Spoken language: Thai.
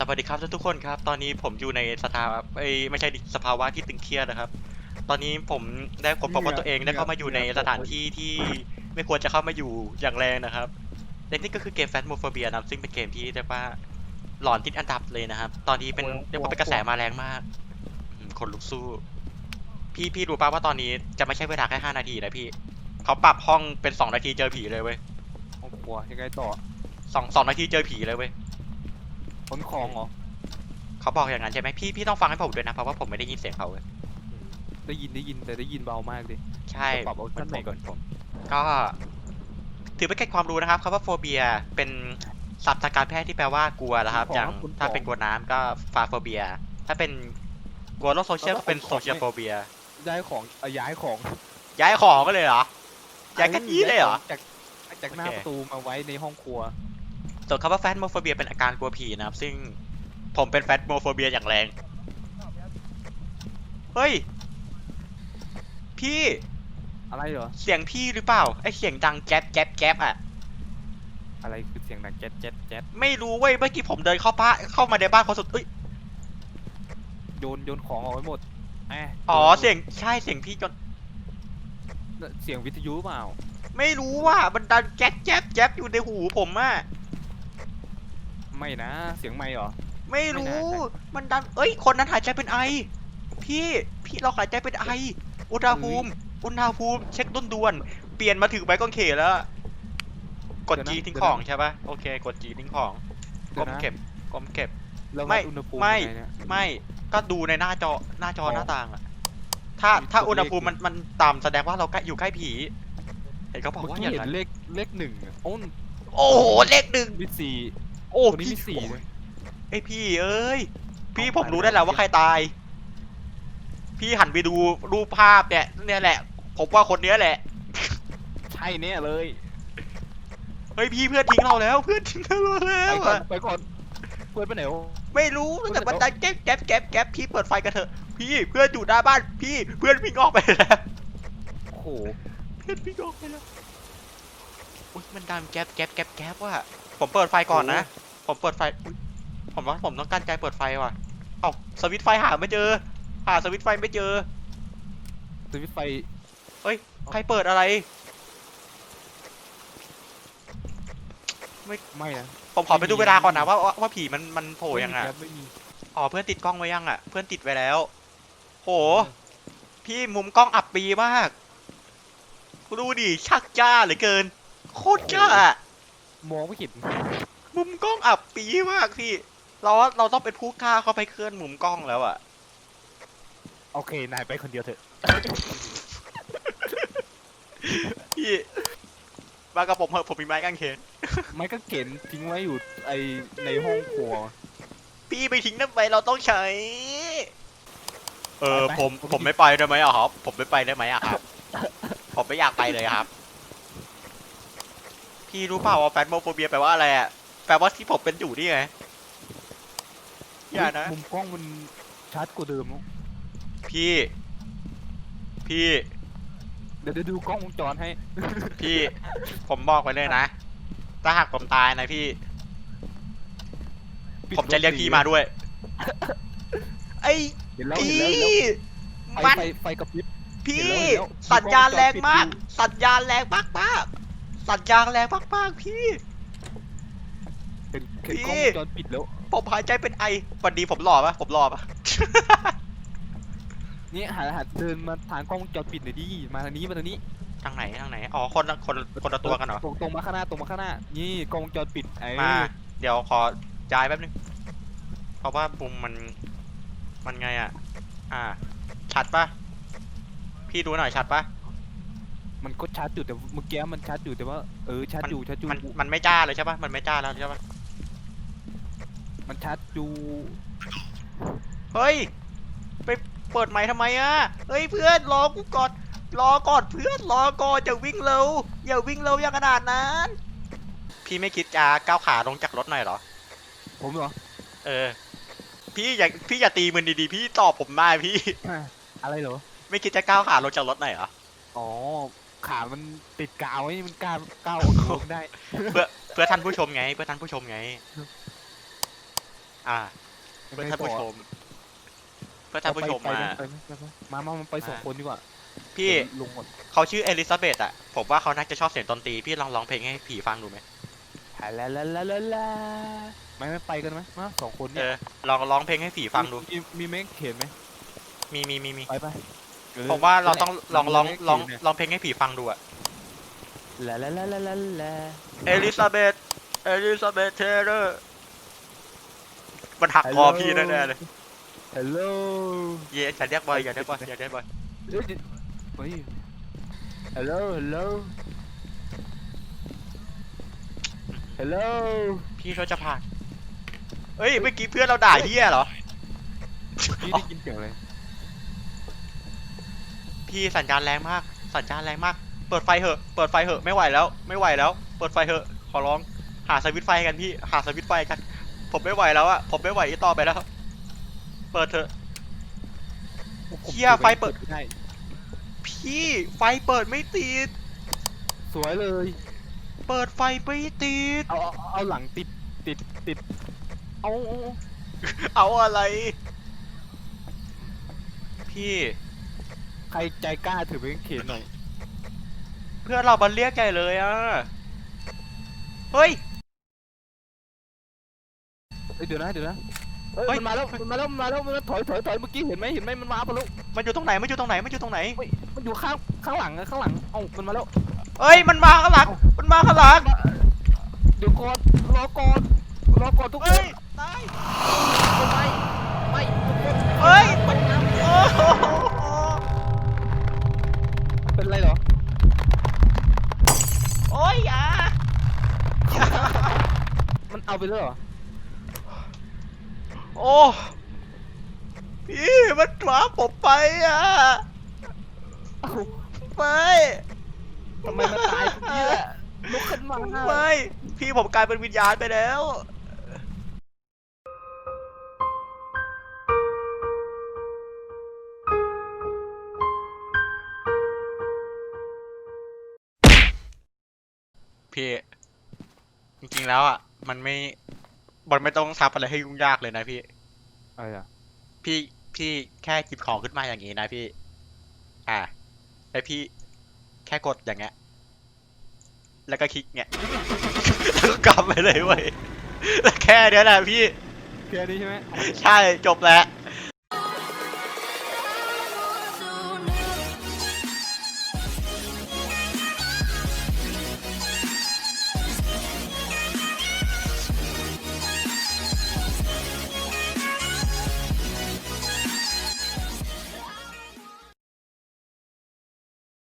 สวัสดีครับทุกๆคนครับ ตอนนี้ผมอยู่ในสถาเอ้ยไม่ใช่ดิสภาวะที่ตึงเครียดนะครับ ตอนนี้ผมได้ค้นพบว่าตัวเองได้เข้ามาอยู่ในสถานที่ที่ไม่ควรจะเข้ามาอยู่อย่างแรงนะครับและนี่ก็คือเกมแฟนโมโฟเบียนะครับซึ่งเป็นเกมที่เรียกว่าหลอนติดอันดับเลยนะครับ ตอนนี้เป็นเรียกว่าเป็นกระแสมาแรงมากอืมคนลุกสู้ พี่พี่รู้ป่าวว่าตอนนี้จะไม่ใช่เวลาแค่ห้านาทีนะพี่เขาปรับห้องเป็นสองนาทีเจอผีเลยเว้ยห้องครัวยังไงต่อสองสองนาทีเจอผีเลยเว้ย ขนของเหรอเขาบอกอย่างนั้นใช่ไหมพี่พี่ต้องฟังให้ผมด้วยนะเพราะว่าผมไม่ได้ยินเสียงเขาเลยได้ยินได้ยินแต่ได้ยินเบามากดิใช่ปรับเอาชั้นไหนก่อนก็ถือเป็นเกร็ดความรู้นะครับคำว่าโฟเบียเป็นศัพท์ทางการแพทย์ที่แปลว่ากลัวนะครับอย่างถ้าเป็นกลัวน้ำก็ฟาโฟเบีย ถ้าเป็นกลัวโลกโซเชียลก็เป็นโซเชียลโฟเบียย้ายของเอาย้ายของย้ายของก็เลยเหรอย้ายกันนี้เลยเหรอจากจากหน้าโอเคประตูมาไว้ในห้องครัว ส่วนคำว่าแฟนโมโฟเบียเป็นอาการกลัวผีนะครับ ซึ่งผมเป็นแฟนโมโฟเบียอย่างแรง เฮ้ย พี่อะไรเหรอ เสียงพี่หรือเปล่า ไอเสียงดังแก๊บแก๊บแก๊บอะ อะไรคือเสียงดังแจ๊ดแจ๊ดแจ๊ดไม่รู้เว้ย เมื่อกี้ผมเดินเข้าบ้านเข้ามาในบ้านเขาสุดเอ้ย โยนโยนของออกไว้หมดแหมอ๋อ เสียงใช่เสียงพี่จน เสียงวิทยุเปล่า ไม่รู้ว่ามันดังแจ๊บแจ๊บแจ๊บอยู่ในหูผมอะ ไม่นะ เสียงไม่เหรอ ไม่รู้ไม่น่าใช่มันดังเอ้ย คนนั้นหายใจเป็นไอ พี่ พี่เราหายใจเป็นไอ อุณหภูมิ อุณหภูมิ เช็คต้นด่วนๆเปลี่ยนมาถึงไบกองเขตแล้ว กดเดี๋ยวนะจีทิ้งเดี๋ยวขนะองใช่ปะโอเค กดจีทิ้งของเดี๋ก้ยวมนะเก็บก้มเก็บแล้วไม่วัดอุณหภูมิไม่ยังงเนี่ยไม่ ก็ดูในหน้าจอ หน้าจออ๋อหน้าต่างอะถ้ามีถ้าตัวอุณหภูมิเลขมัน มันต่ำแสดงว่าเราใกล้อยู่ใกล้ผี เห็นเขาบอกเมื่อว่ากี้อย่างเห็นนั้นเลข เลขหนึ่งอะโอ้นโอ้โห เลขหนึ่งมีสี่ โอ้ตัวนี้พี่มีสี่เลยไอยพี่เอ้ย พี่เอาผมไปรู้แล้วได้แล้วว่าใครตาย พี่หันไปดูรูปภาพเนี่ยเนี่ยแหละ ผมว่าคนเนี้ยแหละ ใช่เนี่ยเลยเฮ้ยพี่เพื่อนทิ้งเราแล้ว เพื่อนทิ้งเราแล้ไปวก่อนอะไปก่อนเพื่อนไปไหนวะ ไม่รู้แต่เพื่มันอนดังแก๊บแก๊บแก๊บแก๊บพี่เปิดไฟกันเถอะ พี่เพื่อนอยู่หน้าบ้านพี่เพื่อนวิ่งออกไปแล้ว โอ้โหเพื่อนวิ่งออกไปแล้ว อุ้ยมันดังแก๊บแก๊บแก๊บแก๊บว่ะผมเปิดไฟก่อนนะ ผมเปิดไฟอุ๊ยผมว่าผมต้องการใจเปิดไฟว่ะ เอ้าสวิตช์ไฟหาไม่เจอ หาสวิตช์ไฟไม่เจอ สวิตช์ไฟเฮ้ย ใครเปิดอะไร ไม่นะผมขอไปดูเวลาก่อนนะว่าว่าว่าผีมันมันโผล่ยังอะไม่มีครับไม่มี อ๋อเพื่อนติดกล้องไว้ยังอะ เพื่อนติดไว้แล้ว โห พี่มุมกล้องอับปีมากดูดิชักจ้าเหลือเกิน โคตรจ้าอะมองไม่เห็น มุมกล้องอับปีมากพี่ เราว่าเราต้องเป็นผู้กล้าเข้าไปเคลื่อนมุมกล้องแล้วอะโอเค นายไปคนเดียวเถอะ พี่มากับผมเถอะผมมีไม้กางเขนไม้ก็เข็นทิ้งไว้อยู่ไอในห้องครัว พี่ไปทิ้งนั่นไปเราต้องใช้ เออไปไหมผมผมผมไม่ไปได้ไหมอะครับ ผมไม่ไปได้ไหมอะครับ ผมไม่อยากไปเลยครับ พี่รู้เปล่าว่าแฟนโมโฟเบียแปลว่าอะไรอะ แปลว่าที่ผมเป็นอยู่นี่ไง อย่านะ มุมกล้องมันชัดกว่าเดิมเนอะพี่ พี่ เดี๋ยวเดี๋ยวดูกล้องวงจรให้ พี่ ผมบอกไว้เลยนะ ถ้าหากผมตายนะพี่ปิดผมจะเรียกพี่มาด้วย ไอ้เห็นแล้วพี่เห็นแล้วเห็นมัแล้วนไฟไฟไฟกระพริบ พี่ เห็นแล้วเห็นแล้วสัญญาณแรงมากมีกล้องวงจรปิดอยู่สัญญาณแรงมากมากๆสัญญาณแรงมากมากๆพี่ เห็นเห็นพี่กล้องวงจรปิดแล้ว ผมหายใจเป็นไอวันดีผมหล่อปะผมหล่อปะ นี่หาหาเดินมาทางกล้องวงจรปิดหน่อยดิ มาทางนี้มาทางนี้ทางไหนทางไหน อ๋อคนละคนคนละตัวกันเหรอ ตรงตรงมาข้างหน้าตรงมาข้างหน้า นี่กล้องวงจรปิดไอ้มา เดี๋ยวขอย้ายแป๊บนึง เพราะว่ามุมมัน มันไงอะ อ่า ชัดปะพี่ดูหน่อยชัดปะมันก็ชัดอยู่แต่เมื่อกี้มันชัดอยู่แต่ว่าเออชัดอยู่ชัดอยู่มันมันไม่จ้าเลยใช่ปะมันไม่จ้าแล้วใช่ปะ มันชัดอยู่เฮ้ย ไปเปิดไมค์ทำไมอะ เฮ้ยเพื่อนรอกูก่อน รอก่อนเพื่อนรอก่อนอย่าวิ่งเร็วอย่าวิ่งเร็วอย่างขนาดนั้น พี่ไม่คิดจะก้าวขาลงจากรถหน่อยเหรอ ผมเหรอเออ พี่อย่าพี่อย่าตีมันดีๆ พี่ตอบผมมาพี่ อะไรเหรอไม่คิดจะก้าวขาลงจากรถหน่อยเหรอ อ๋อขามันติดกาวไว้มันก้าวก้าวออกลงได้ เพื่อเพื่อท่านผู้ชมไง เพื่อท่านผู้ชมไง ออ่าเพื่อท่านผู้ชม เพื่อท่านผู้ชมไปมาไปไปไปไปมามามาไปสองคนดีกว่าพี่ลงหมดเขาชื่อเอลิซาเบธอะผมว่าเขาน่าจะชอบเสียงดนตรีพี่ลองร้องเพลงให้ผีฟังดูไหมลาลาลาลาลาลาไม่ไม่ไปกันไหมมาสองคนเอเนี่ยอลองร้องเพลงให้ผีฟังดู มีมีแม่งเขียนไหมมีมีมีมีไปไปเออผมว่าเราต้องลองลองมีแม่ลองเขียนเนี่ยลองเพลงให้ผีฟังดูอะลาลาลาลาลาลาเอลิซาเบธเอลิซาเบธเทเลอร์ มันหักคอพี่แน่ๆเลย ฮัลโหลเย่อย่าเรียกบอยอย่าเรียกบอยอย่าเรียกบอยเฮ้ยเฮ้ยฮัลโหลฮัลโหลฮัลโหลพี่เขาจะผ่านเอ้ยเมื่อกี้เพื่อนเราด่าเฮียเหรอ พี่ได้ยินเสียงอะไรพี่สัญญาณแรงมาก สัญญาณแรงมาก เปิดไฟเหอะ เปิดไฟเหอะ ไม่ไหวแล้ว ไม่ไหวแล้ว เปิดไฟเหอะ ขอร้อง หาสวิตช์ไฟกันพี่ หาสวิตช์ไฟกัน ผมไม่ไหวแล้วอะผมไม่ไหวอีกต่อไปแล้วเปิดเถอะผมเหี้ยไฟเปิด ม่ได้พี่ไฟเปิดไม่ติด สวยเลย เปิดไฟไม่ติด เอาเอาเอาหลังติดติดติด เอาเอาเอาเอาอะไร พี่ ใครใจกล้าถือไปเขียนหน่อย เพื่อนเราบันเรียกใหญ่เลยอะเฮ้ย เอ้ยเดี๋ยวนะเดี๋ยวนะเอ้ยเฮ้ย มันมาแล้วมันมาแล้วมันมาแล้วมันมาถอยถอยถอยเมื่อกี้เห็นไหมเห็นไหมมันมาปะลูกมันอยู่ตรงไหนมันอยู่ตรงไหนมันอยู่ตรงไหน เฮ้ยมันอยู่ข้างข้างหลังอะข้างหลังเอ้ามันมาแล้วเอ้ยมันมาข้างหลังมันมาข้างหลังเดี๋ยวก่อนรอก่อนรอก่อนทุกคเอ้นยตายไม่ไม่ทุกคนเอ้ยไปน้ำโอ้โหเป็นไรเหรอโอ้ยอย่ามันเอาไปแล้วเหรอ โอ้พี่มันถวาผมไปอะไปทำไมมันตายตรงนี้แหละลุกขึ้นมาไม่พี่ผมกลายเป็นวิญญาณไปแล้วพี่จริงๆแล้วอะ มันไม่ มันไม่ต้องทำอะไรให้ยุ่งยากเลยนะพี่ อะไรอะพี่พี่แค่หยิบของขึ้นมาอย่างนี้นะพี่ อ่าแล้วพี่แค่กดอย่างเงี้ย แล้วก็คลิกเงี้ยแล้วก็กลับไปเลยเว้ยแล้วแค่เนี้ยแหละพี่ แค่นี้ใช่ไหมใช่จบแล้ว